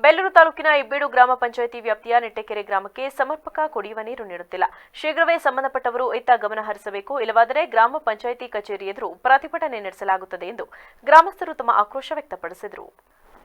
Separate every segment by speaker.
Speaker 1: ಬೇಲೂರು ತಾಲೂಕಿನ ಇಬ್ಬೇಡು ಗ್ರಾಮ ಪಂಚಾಯಿತಿ ವ್ಯಾಪ್ತಿಯ ನೆಟ್ಟೆಕೆರೆ ಗ್ರಾಮಕ್ಕೆ ಸಮರ್ಪಕ ಕುಡಿಯುವ ನೀರು ನೀಡುತ್ತಿಲ್ಲ. ಶೀಘ್ರವೇ ಸಂಬಂಧಪಟ್ಟವರು ಇತ್ತ ಗಮನ ಹರಿಸಬೇಕು. ಇಲ್ಲವಾದರೆ ಗ್ರಾಮ ಪಂಚಾಯಿತಿ ಕಚೇರಿ ಎದುರು ಪ್ರತಿಭಟನೆ ನಡೆಸಲಾಗುತ್ತದೆ ಎಂದು ಗ್ರಾಮಸ್ಥರು ತಮ್ಮ ಆಕ್ರೋಶ ವ್ಯಕ್ತಪಡಿಸಿದರು.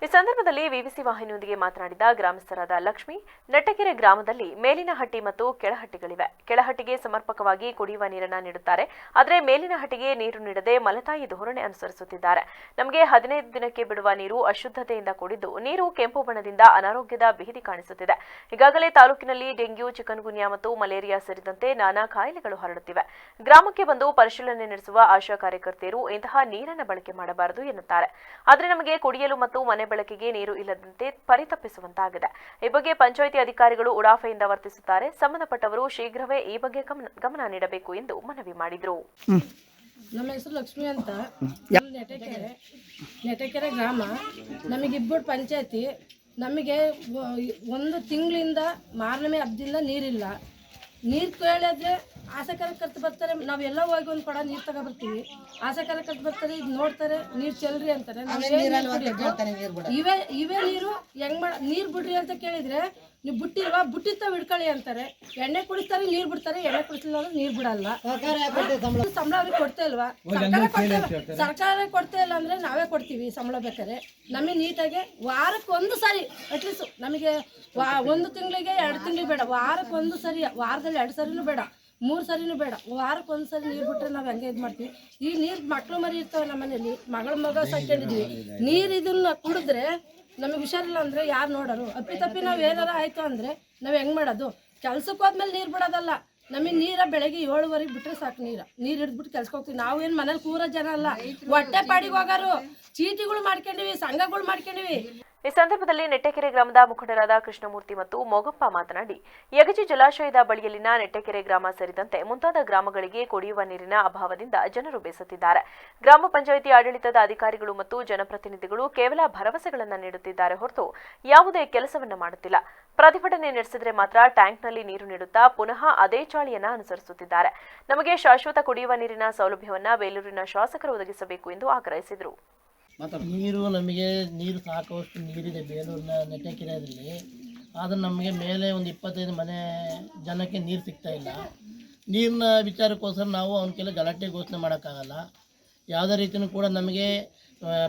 Speaker 1: ಈ ಸಂದರ್ಭದಲ್ಲಿ ವಿವಿಸಿ ವಾಹಿನಿಯೊಂದಿಗೆ ಮಾತನಾಡಿದ ಗ್ರಾಮಸ್ಥರಾದ ಲಕ್ಷ್ಮಿ ನಟಕೆರೆ ಗ್ರಾಮದಲ್ಲಿ ಮೇಲಿನ ಹಟ್ಟಿ ಮತ್ತು ಕೆಳಹಟ್ಟಿಗಳಿವೆ. ಕೆಳಹಟ್ಟಿಗೆ ಸಮರ್ಪಕವಾಗಿ ಕುಡಿಯುವ ನೀರನ್ನ ನೀಡುತ್ತಾರೆ. ಆದರೆ ಮೇಲಿನ ಹಟ್ಟಿಗೆ ನೀರು ನೀಡದೆ ಮಲತಾಯಿ ಧೋರಣೆ ಅನುಸರಿಸುತ್ತಿದ್ದಾರೆ. ನಮಗೆ ಹದಿನೈದು ದಿನಕ್ಕೆ ಬಿಡುವ ನೀರು ಅಶುದ್ಧತೆಯಿಂದ ಕೂಡಿದ್ದು, ನೀರು ಕೆಂಪು ಬಣ್ಣದಿಂದ ಅನಾರೋಗ್ಯದ ಭೀತಿ ಕಾಣಿಸುತ್ತಿದೆ. ಈಗಾಗಲೇ ತಾಲೂಕಿನಲ್ಲಿ ಡೆಂಗ್ಯೂ, ಚಿಕನ್ಗುನ್ಯಾ ಮತ್ತು ಮಲೇರಿಯಾ ಸೇರಿದಂತೆ ನಾನಾ ಕಾಯಿಲೆಗಳು ಹರಡುತ್ತಿವೆ. ಗ್ರಾಮಕ್ಕೆ ಬಂದು ಪರಿಶೀಲನೆ ನಡೆಸುವ ಆಶಾ ಕಾರ್ಯಕರ್ತೆಯರು ಇಂತಹ ನೀರನ್ನು ಬಳಕೆ ಮಾಡಬಾರದು ಎನ್ನುತ್ತಾರೆ. ಆದರೆ ನಮಗೆ ಕುಡಿಯಲು ಮತ್ತು ಮನೆ ಬಳಕೆಗೆ ನೀರು ಇಲ್ಲದಂತೆ ಪರಿತಪ್ಪಿಸುವಂತಾಗಿದೆ ಈ ಬಗ್ಗೆ ಪಂಚಾಯಿತಿ ಅಧಿಕಾರಿಗಳು ಉಡಾಫೆಯಿಂದ ವರ್ತಿಸುತ್ತಾರೆ. ಸಂಬಂಧಪಟ್ಟವರು ಶೀಘ್ರವೇ ಈ ಬಗ್ಗೆ ಗಮನ- ನೀಡಬೇಕು ಎಂದು ಮನವಿ ಮಾಡಿದರು.
Speaker 2: ನಮ್ಮ ಹೆಸರು ಲಕ್ಷ್ಮಿ ಅಂತ. ನೆಟಕೆರೆ ನೆಟಕೆರೆ ಗ್ರಾಮ. ನಮಗಿಬ್ಬರು ಪಂಚಾಯತಿ. ನಮಗೆ ಒಂದು ತಿಂಗಳಿಂದ ಮಾರನೇ ಹಬ್ಬದಿಂದ ನೀರಿಲ್ಲ. ನೀರು ಕೇಳಿದ್ರೆ ಆಸೆ ಕರ್ತು ಬರ್ತಾರೆ ನಾವೆಲ್ಲ ಹೋಗಿ ಒಂದು ಕೊಡ ನೀರು ತಗೊಬರ್ತೀವಿ. ಆಸೆ ಕರ್ತು ಬರ್ತಾರೆ ಇದು ನೋಡ್ತಾರೆ ನೀರು ಚೆಲ್ರಿ ಅಂತಾರೆ? ಇವೇ ಇವೇ ನೀರು ಹೆಂಗ್ ಮಾಡ ನೀರು ಬಿಡ್ರಿ ಅಂತ ಕೇಳಿದ್ರೆ ನೀವು ಬುಟ್ಟಿ ತಾವ್ ಹಿಡ್ಕೊಳ್ಳಿ ಅಂತಾರೆ. ಎಣ್ಣೆ ಕುಡಿತಾರೆ ನೀರು ಬಿಡ್ತಾರೆ ಎಣ್ಣೆ ಕುಡಿಸಿಲ್ಲ ಅಂದ್ರೆ ನೀರು ಬಿಡಲ್ಲ. ಸಂಬಳ. ಅವ್ರಿಗೆ ಕೊಡ್ತಾ ಇಲ್ವಾ? ಸರ್ಕಾರ ಕೊಡ್ತಾ ಸರ್ಕಾರ ಕೊಡ್ತಾ ಇಲ್ಲ ಅಂದ್ರೆ ನಾವೇ ಕೊಡ್ತೀವಿ ಸಂಬಳ ಬೇಕಾದ್ರೆ. ನಮಗೆ ನೀಟಾಗಿ ವಾರಕ್ಕೆ ಒಂದು ಸಾರಿ ಅಟ್ಲೀಸ್ಟ್ ನಮಗೆ ವಾ ಒಂದು ತಿಂಗಳಿಗೆ ಎರಡು ತಿಂಗಳಿಗೆ ಬೇಡ ವಾರಕ್ಕೆ ಒಂದು ಸರಿ ವಾರದಲ್ಲಿ ಎರಡು ಸರಿನೂ ಬೇಡ. ಮೂರು ಸರಿನೂ ಬೇಡ. ವಾರಕ್ಕೆ ಒಂದು ಸರಿ ನೀರು ಬಿಟ್ಟರೆ ನಾವು ಹಂಗೆ ಇದು ಮಾಡ್ತೀವಿ? ಈ ನೀರು ಮಕ್ಕಳು ಮರಿ ಇರ್ತಾವೆ ನಮ್ಮ ಮನೇಲಿ ಮಗಳ ಮಗ ಸಾಕೊಂಡಿದ್ವಿ ನೀರು ಇದನ್ನ ಕುಡಿದ್ರೆ ನಮಗೆ ಹುಷಾರಿಲ್ಲ ಅಂದರೆ ಯಾರು ನೋಡೋರು? ಅಪ್ಪಿ ನಾವು ಏನಾರ ಆಯಿತು ಅಂದರೆ ನಾವು ಹೆಂಗೆ ಮಾಡೋದು? ಕೆಲ್ಸಕ್ಕೆ ಹೋದ್ಮೇಲೆ ನೀರು ಬಿಡೋದಲ್ಲ. ನಮಗೆ ನೀರ ಬೆಳಗ್ಗೆ ಏಳುವರೆಗೆ ಬಿಟ್ಟರೆ ಸಾಕು ನೀರು. ನೀರು ಹಿಡಿದ್ಬಿಟ್ಟು ಕೆಲ್ಸಕ್ಕೆ ಹೋಗ್ತೀವಿ. ನಾವು ಏನು ಮನೇಲಿ ಕೂರೋ ಜನ ಅಲ್ಲ. ಹೊಟ್ಟೆ ಪಾಡಿಗೆ ಹೋಗೋರು. ಚೀಟಿಗಳು ಮಾಡ್ಕೊಂಡಿವಿ, ಸಂಘಗಳು ಮಾಡ್ಕೊಂಡಿವಿ.
Speaker 1: ಈ ಸಂದರ್ಭದಲ್ಲಿ ನೆಟ್ಟಕೆರೆ ಗ್ರಾಮದ ಮುಖಂಡರಾದ ಕೃಷ್ಣಮೂರ್ತಿ ಮತ್ತು ಮೋಗಪ್ಪ ಮಾತನಾಡಿ, ಯಗಜಿ ಜಲಾಶಯದ ಬಳಿಯಲ್ಲಿನ ನೆಟ್ಟಕೆರೆ ಗ್ರಾಮ ಸೇರಿದಂತೆ ಮುಂತಾದ ಗ್ರಾಮಗಳಿಗೆ ಕುಡಿಯುವ ನೀರಿನ ಅಭಾವದಿಂದ ಜನರು ಬೇಸತ್ತಿದ್ದಾರೆ. ಗ್ರಾಮ ಪಂಚಾಯಿತಿ ಆಡಳಿತದ ಅಧಿಕಾರಿಗಳು ಮತ್ತು ಜನಪ್ರತಿನಿಧಿಗಳು ಕೇವಲ ಭರವಸೆಗಳನ್ನು ನೀಡುತ್ತಿದ್ದಾರೆ ಹೊರತು ಯಾವುದೇ ಕೆಲಸವನ್ನು ಮಾಡುತ್ತಿಲ್ಲ. ಪ್ರತಿಭಟನೆ ನಡೆಸಿದ್ರೆ ಮಾತ್ರ ಟ್ಯಾಂಕ್ನಲ್ಲಿ ನೀರು ನೀಡುತ್ತಾ ಪುನಃ ಅದೇ ಚಾಳಿಯನ್ನು ಅನುಸರಿಸುತ್ತಿದ್ದಾರೆ. ನಮಗೆ ಶಾಶ್ವತ ಕುಡಿಯುವ ನೀರಿನ ಸೌಲಭ್ಯವನ್ನು ಬೇಲೂರಿನ ಶಾಸಕರು ಒದಗಿಸಬೇಕು ಎಂದು ಆಗ್ರಹಿಸಿದರು.
Speaker 3: ನೀರು ನಮಗೆ ನೀರು ಸಾಕುವಷ್ಟು ನೀರಿದೆ ಬೇಲೂರಿನ ನೆಟ್ಟಕೆರೆಯಲ್ಲಿ ಆದರೆ ನಮಗೆ ಮೇಲೆ ಒಂದು ಇಪ್ಪತ್ತೈದು ಮನೆ ಜನಕ್ಕೆ ನೀರು ಸಿಗ್ತಾ ಇಲ್ಲ. ನೀರಿನ ವಿಚಾರಕ್ಕೋಸ್ಕರ ನಾವು ಅವನ ಕೆಲ ಗಲಾಟೆ ಘೋಷಣೆ ಮಾಡೋಕ್ಕಾಗಲ್ಲ. ಯಾವುದೇ ರೀತಿಯೂ ಕೂಡ ನಮಗೆ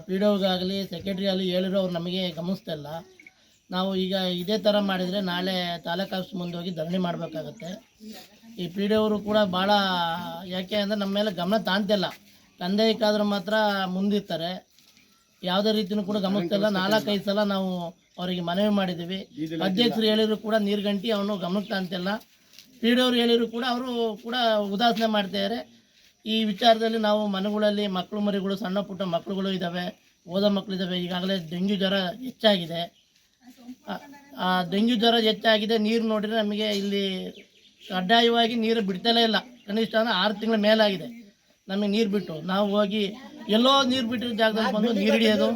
Speaker 3: ಪಿ ಡಿ ಒಗಾಗಲಿ ಸೆಕ್ರೆಟ್ರಿ ಆಗಲಿ ಹೇಳಿರೋ ಅವ್ರು ನಮಗೆ ಗಮನಿಸ್ತಾ ಇಲ್ಲ. ನಾವು ಈಗ ಇದೇ ಥರ ಮಾಡಿದರೆ ನಾಳೆ ತಾಲೂಕು ಆಫೀಸ್ ಮುಂದೆ ಹೋಗಿ ಧರಣಿ ಮಾಡಬೇಕಾಗತ್ತೆ. ಈ ಪಿ ಡಿ ಅವರು ಕೂಡ ಭಾಳ, ಯಾಕೆ ಅಂದರೆ ನಮ್ಮ ಮೇಲೆ ಗಮನ ತಾಂತಿಲ್ಲ. ಕಂದಾಯಕ್ಕಾದ್ರೆ ಮಾತ್ರ ಮುಂದಿರ್ತಾರೆ. ಯಾವುದೇ ರೀತಿಯೂ ಕೂಡ ಗಮನಿಸ್ತಿಲ್ಲ ನಾಲ್ಕೈದು ಸಲ ನಾವು ಅವರಿಗೆ ಮನವಿ ಮಾಡಿದ್ದೀವಿ. ಅಧ್ಯಕ್ಷರು ಹೇಳಿದ್ರು ಕೂಡ ನೀರು ಗಂಟಿ ಅವನು ಗಮನಕ್ಕೆ ಅಂತಿಲ್ಲ. ಪಿ ಡಿ ಅವ್ರು ಹೇಳಿದ್ರು ಕೂಡ ಅವರು ಕೂಡ ಉದಾಸನೆ ಮಾಡ್ತಿದ್ದಾರೆ ಈ ವಿಚಾರದಲ್ಲಿ ನಾವು ಮನೆಗಳಲ್ಲಿ ಮಕ್ಕಳು ಮರಿಗಳು ಸಣ್ಣ ಪುಟ್ಟ ಮಕ್ಕಳುಗಳು ಇದ್ದಾವೆ ಓದೋ ಮಕ್ಕಳಿದ್ದಾವೆ ಈಗಾಗಲೇ ಡೆಂಗ್ಯೂ ಜ್ವರ ಹೆಚ್ಚಾಗಿದೆ. ಆ- ಡೆಂಗ್ಯು ಡೆಂಗ್ಯೂ ಜ್ವರ ಹೆಚ್ಚಾಗಿದೆ. ನೀರು ನೋಡಿದರೆ ನಮಗೆ ಇಲ್ಲಿ ಕಡ್ಡಾಯವಾಗಿ ನೀರು ಬಿಡ್ತಲೇ ಇಲ್ಲ. ಕನಿಷ್ಠ ಅಂದ್ರೆ ಆರು ತಿಂಗಳ ಮೇಲಾಗಿದೆ. ನಮಗೆ ನೀರು ಬಿಟ್ಟು ನಾವು ಹೋಗಿ ಎಲ್ಲೋ ನೀರು ಬಿಟ್ಟಿರೋ ಜಾಗದಲ್ಲಿ ಬಂದು ನೀರು ಹಿಡಿಯೋದು.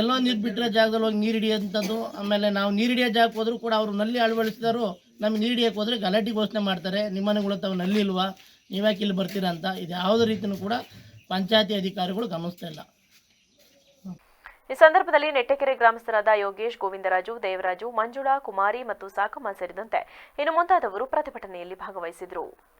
Speaker 3: ಎಲ್ಲೋ ನೀರು ಬಿಟ್ಟಿರೋ ಜಾಗದಲ್ಲಿ ಹೋಗಿ ನೀರು ಹಿಡಿಯೋಂಥದ್ದು ಆಮೇಲೆ ನಾವು ನೀರು ಹಿಡಿಯೋ ಜಾಗಕ್ಕೆ ಹೋದ್ರು ಕೂಡ ಅವರು ನಲ್ಲಿ ಅಳವಡಿಸಿದಾರು ನಮ್ಗೆ ನೀರು ಹಿಡಿಯೋಕೆ ಹೋದ್ರೆ ಗಲಾಟೆ ಘೋಷಣೆ ಮಾಡ್ತಾರೆ. ನಿಮ್ಮನೆ ಮನೆಗಳು ತಾವು ನಲ್ಲಿ ಇಲ್ವಾ? ನೀವ್ಯಾಕೆ ಇಲ್ಲಿ ಬರ್ತೀರಾ ಅಂತ. ಇದು ಯಾವುದೇ ರೀತಿಯೂ ಕೂಡ ಪಂಚಾಯತಿ ಅಧಿಕಾರಿಗಳು ಗಮನಿಸ್ತಾ ಇಲ್ಲ.
Speaker 1: ಈ ಸಂದರ್ಭದಲ್ಲಿ ನೆಟ್ಟಕೆರೆ ಗ್ರಾಮಸ್ಥರಾದ ಯೋಗೇಶ್ ಗೋವಿಂದರಾಜು ದೇವರಾಜು ಮಂಜುಳಾ ಕುಮಾರಿ ಮತ್ತು ಸಾಕಮ್ಮ ಸೇರಿದಂತೆ ಇನ್ನು ಮುಂತಾದವರು ಪ್ರತಿಭಟನೆಯಲ್ಲಿ ಭಾಗವಹಿಸಿದರು.